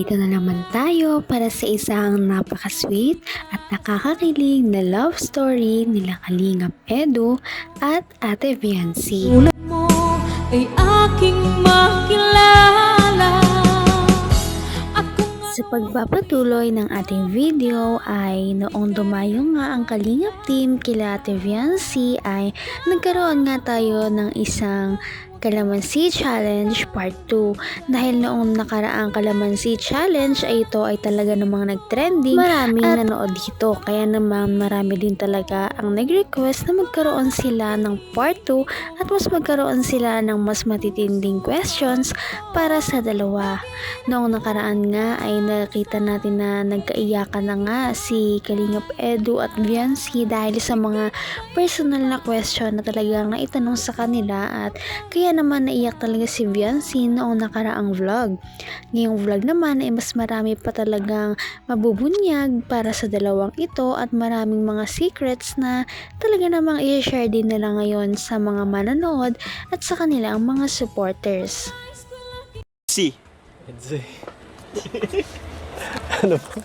Narito na naman tayo para sa isang napaka-sweet at nakakakilig na love story nila Kalingap Edu at Ate Viancy. mo ay aking makilala Sa pagpapatuloy ng ating video ay noong dumayo nga ang Kalingap team kila Ate Viancy ay nagkaroon nga tayo ng isang Kalamansi Challenge Part 2. Dahil noong nakaraang Kalamansi Challenge ay ito ay talaga namang nag-trending. Maraming nanood dito. Kaya naman marami din talaga ang nag-request na magkaroon sila ng Part 2 at mas magkaroon sila ng mas matitinding questions para sa dalawa. Noong nakaraan nga ay nakita natin na nagkaiyakan na nga si Kalingap Edu at Viancy dahil sa mga personal na question na talagang naitanong sa kanila at kaya naman naiyak talaga si Viancy noong nakaraang vlog. Ngayong vlog naman ay mas marami pa talagang mabubunyag para sa dalawang ito at maraming mga secrets na talaga namang i-share din nila ngayon sa mga manonood at sa kanilang mga supporters. Si. Ano po?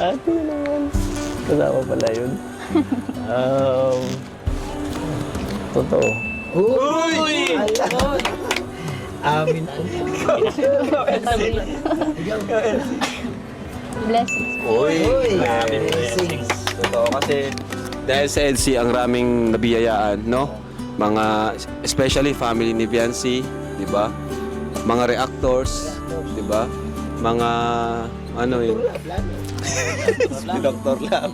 Ate naman. Kasama pala yun. um, totoo. Uy! Amin po. Blessings Uy! Grabe po yan. blessings. Totoo kasi dahil sa EDC ang raming nabiyayaan, no? Mga, especially family ni Viancy, di ba? Mga reactors, di ba? Mga, ano yun? si Dr. Lab.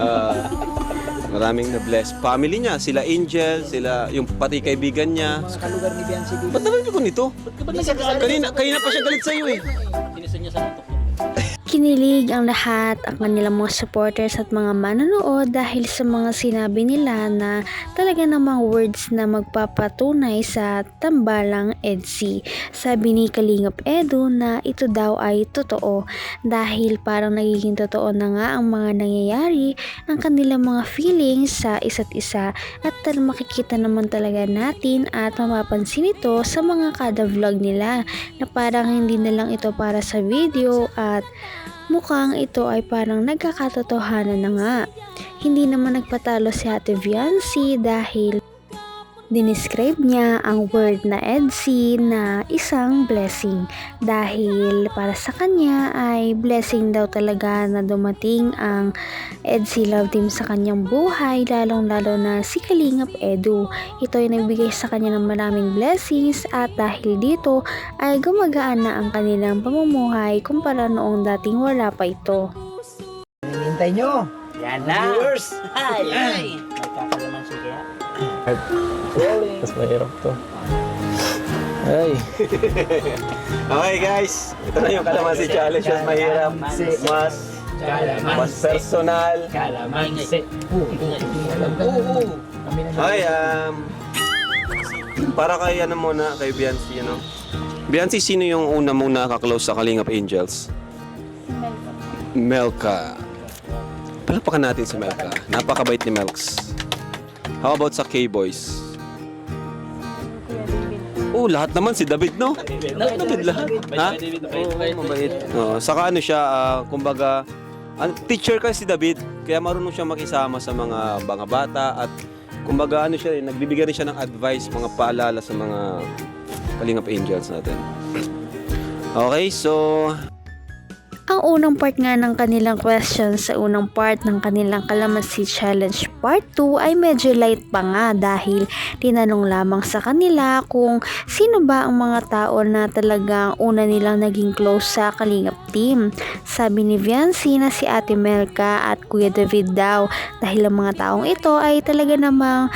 Ah, maraming na-bless. Family niya, sila Angel, sila, yung pati kaibigan niya. Mga kalugar ni Biancy dito. Ba't naman ko nito? Kanina, kanina pa siya galit sa'yo eh. Kinilig ang lahat, ang kanilang mga supporters at mga manonood dahil sa mga sinabi nila na talaga namang words na magpapatunay sa tambalang EDC. Sabi ni Kalingap Edu na ito daw ay totoo dahil parang nagiging totoo na nga ang mga nangyayari, ang kanilang mga feelings sa isa't isa at makikita naman talaga natin at mapapansin ito sa mga kada vlog nila na parang hindi na lang ito para sa video at mukhang ito ay parang nagkakatotohanan na nga. Hindi naman nagpatalo si Ate Viancy dahil dinescribe niya ang word na EDC na isang blessing dahil para sa kanya ay blessing daw talaga na dumating ang EDC Love Team sa kanyang buhay lalong lalo na si Kalingap Edu. Ito ay nagbigay sa kanya ng maraming blessings at dahil dito ay gumagaan na ang kanilang pamumuhay kumpara noong dating wala pa ito. Hinihintay nyo. Yan na. Viewers. Ay, ay. May kakalaman siya kaya. Mas mahirap to. Ay, Okay guys, ito na yung kalamansi challenge. Mas mahirap, mas, mas personal. Kalaman. Okay, um, para kay ano muna, kay Biancy, ano? Biancy, sino yung una mong nakaklose sa Kalingap Angels? Melka. Palapakan natin si Melka. Napakabait ni Melks. How about sa K-Boys? Oh, lahat naman si David, no? David lahat. Ha? Oo, mabait. Oo, saka ano siya, ah, kumbaga, an- teacher kasi si David, kaya marunong siya makisama sa mga mga bata at kumbaga ano siya, eh, nagbibigay rin siya ng advice, mga paalala sa mga Kalingap Angels natin. Okay, so Ang unang part nga ng kanilang question sa unang part ng kanilang Kalamansi Challenge Part 2 ay medyo light pa nga dahil tinanong lamang sa kanila kung sino ba ang mga tao na talagang una nilang naging close sa Kalingap team. Sabi ni Viancy na si Ate Melka at Kuya David daw dahil ang mga taong ito ay talaga namang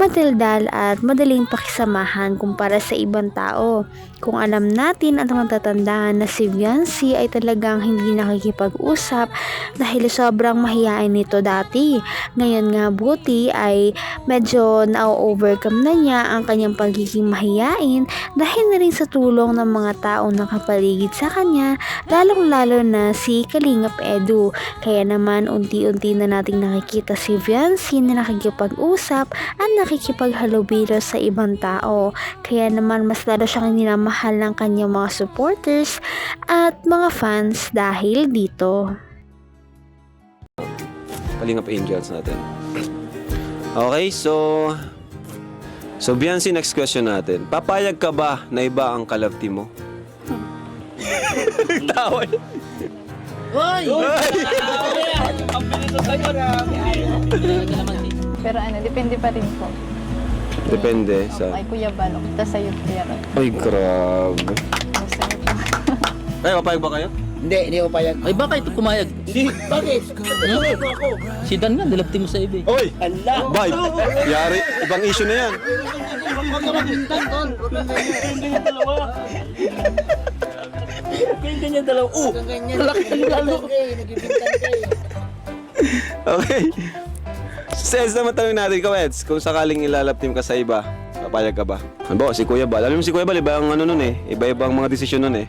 matildal at madaling pakisamahan kumpara sa ibang tao. Kung alam natin at matatandaan na si Viancy ay talagang hindi nakikipag-usap dahil sobrang mahihain nito dati. Ngayon nga buti ay medyo na-overcome na niya ang kanyang pagiging mahiyain dahil na rin sa tulong ng mga taong nakapaligid sa kanya lalong lalo na si Kalingap Edu. Kaya naman unti-unti na nating nakikita si Viancy na nakikipag-usap at nakikipaghalubilo sa ibang tao. Kaya naman mas lalo siyang minamahal ng kanyang mga supporters at mga fans dahil dito. Kalingap Angels natin. Okay, so... So, Biancy, next question natin. Papayag ka ba na iba ang kalab team mo? Tawa niya. Pero ano, depende pa rin po. Depende sa... Kay Kuya Bal, o kita sa'yo, Kuya. Ay, grabe. Gusto niyo po. Ay, papayag ba kayo? Hindi, hindi ko payag. Ay, bakit pumayag? Hindi, bakit? Ano ko ako? Si Dan nga, nilapti mo sa iba. eh. Oy! Bye! Yari, ibang issue na yan. Huwag ka magbintang, Tol. Kaya ganyan dalawa. Oh! Huwag kang ganyan. Nagbibintang ka eh, nagbibintang ka eh. Okay. Sens naman tanong natin, ikaw Eds, kung sakaling ilalap team ka sa iba, papayag ka ba? Ano si Kuya Bal? Alam mo si Kuya Bal, iba ang ano nun eh. Iba-iba ang mga desisyon nun eh.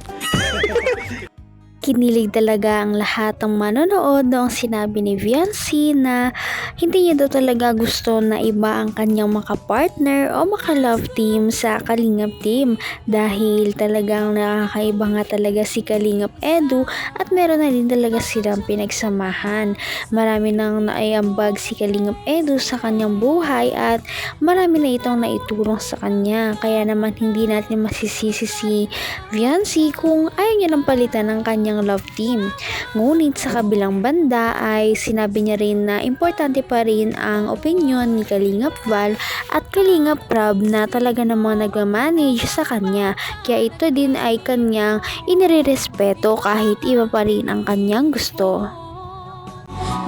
Kinilig talaga ang lahat ng manonood noong sinabi ni Viancy na hindi niya daw talaga gusto na iba ang kanyang makapartner o makalove team sa Kalingap team dahil talagang nakakaiba nga talaga si Kalingap Edu at meron na din talaga silang pinagsamahan. Marami nang naiambag si Kalingap Edu sa kanyang buhay at marami na itong naitulong sa kanya kaya naman hindi natin masisisi si Viancy kung ayaw niya ng palitan ng kanyang love team. Ngunit sa kabilang banda ay sinabi niya rin na importante pa rin ang opinion ni Kalingap Val at Kalingap Prab na talaga namang nagmamanage sa kanya. Kaya ito din ay kanyang inirerespeto kahit iba pa rin ang kanyang gusto.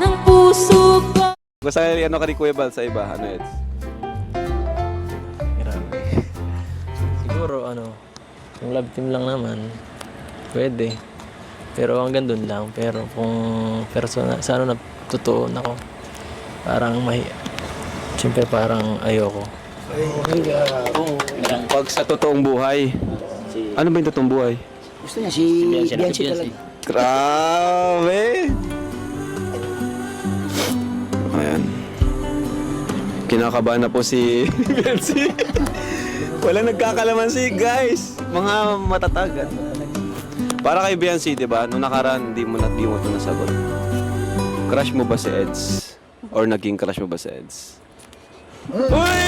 ng puso ko sakaling ano ka ni Kuya Bal sa iba, ano Eds? Grabe. Siguro ano, kung love team lang naman, pwede. Pero hanggang dun lang. Pero kung personal, sa ano na totoo ako, parang may, siyempre parang ayoko. Pag sa totoong buhay, ano ba yung totoong buhay? Gusto niya si Biancy na, Biancy si talaga. Grabe! Ayan. Kinakabahan na po si Biancy. Walang nagkakalamansi, guys. Mga matatagan. Para kay Biancy, di ba? Nung nakaraan, di mo na di mo ito nasagot. Crush mo ba si Eds? Or naging crush mo ba si Eds? Uy!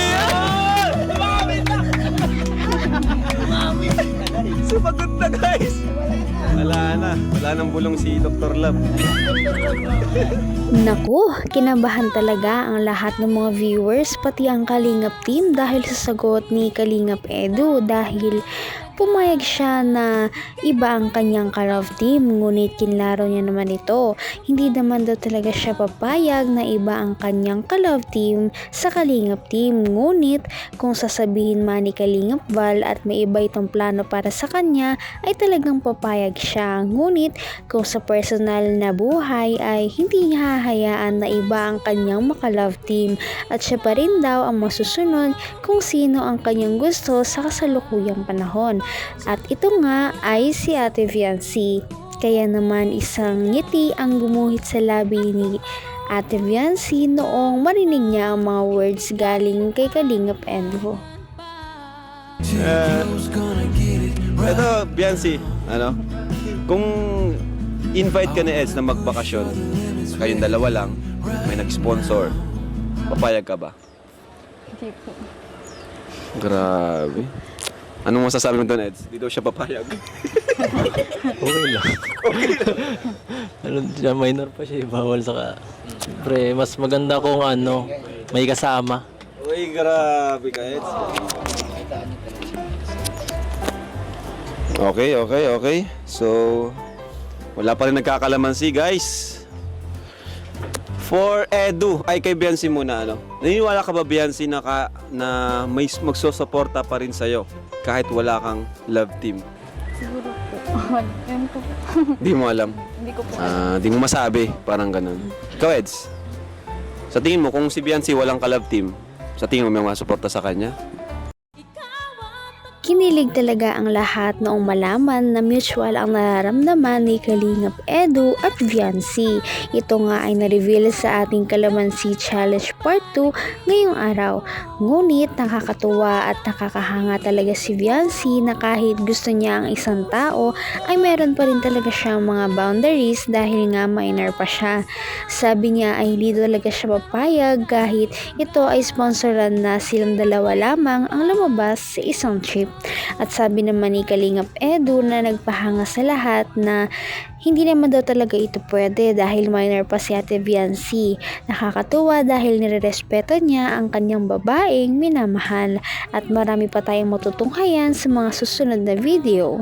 Sumagot na, guys! Wala na. Wala nang bulong si Dr. Love. Naku, kinabahan talaga ang lahat ng mga viewers pati ang Kalingap team dahil sa sagot ni Kalingap Edu dahil pumayag siya na iba ang kanyang ka-love team ngunit kinlaro niya naman ito. Hindi naman daw talaga siya papayag na iba ang kanyang ka-love team sa Kalingap team ngunit kung sasabihin man ni Kalingap Val at may iba itong plano para sa kanya ay talagang papayag siya. Ngunit kung sa personal na buhay ay hindi niya hahayaan na iba ang kanyang makalove team at siya pa rin daw ang masusunod kung sino ang kanyang gusto sa kasalukuyang panahon. At ito nga ay si Ate Viancy. Kaya naman isang ngiti ang gumuhit sa labi ni Ate Viancy noong marinig niya ang mga words galing kay Kalingap Envo. Ito, Biancy, ano? Kung invite ka ni Eds na magbakasyon, kayong dalawa lang, may nag-sponsor, papayag ka ba? Hindi po. Grabe. Anong masasabi mo doon, Eds? Di daw siya papayag. Okay lang. ano, siya minor pa siya, eh, bawal saka. Siyempre, mas maganda kung ano, may kasama. Uy, grabe ka, Eds. Okay, okay, okay. So, wala pa rin nagkakalamansi, guys. For Edu, ay kay Biancy muna, ano? Naniniwala ka ba, Biancy, na, ka, na may magsusuporta pa rin sa'yo kahit wala kang love team? Siguro po. Yan po. Di mo alam. Hindi ko po. Ah, di mo masabi, parang ganun. Ikaw, Eds, sa tingin mo, kung si Biancy walang ka-love team, sa tingin mo may mga suporta sa kanya? Kinilig talaga ang lahat noong malaman na mutual ang nararamdaman ni Kalingap Edu at Viancy. Ito nga ay na-reveal sa ating Kalamansi Challenge Part 2 ngayong araw. Ngunit nakakatuwa at nakakahanga talaga si Viancy na kahit gusto niya ang isang tao ay meron pa rin talaga siyang mga boundaries dahil nga minor pa siya. Sabi niya ay hindi talaga siya papayag kahit ito ay sponsoran na silang dalawa lamang ang lumabas sa isang trip. At sabi naman ni Kalingap Edu na nagpahanga sa lahat na hindi naman daw talaga ito pwede dahil minor pa si Ate Viancy. Nakakatuwa dahil nirerespeto niya ang kanyang babaeng minamahal at marami pa tayong matutunghayan sa mga susunod na video.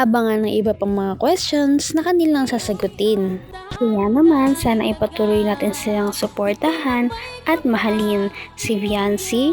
Abangan ng iba pang mga questions na kanilang sasagutin. Kaya naman, sana ipatuloy natin silang suportahan at mahalin si Viancy,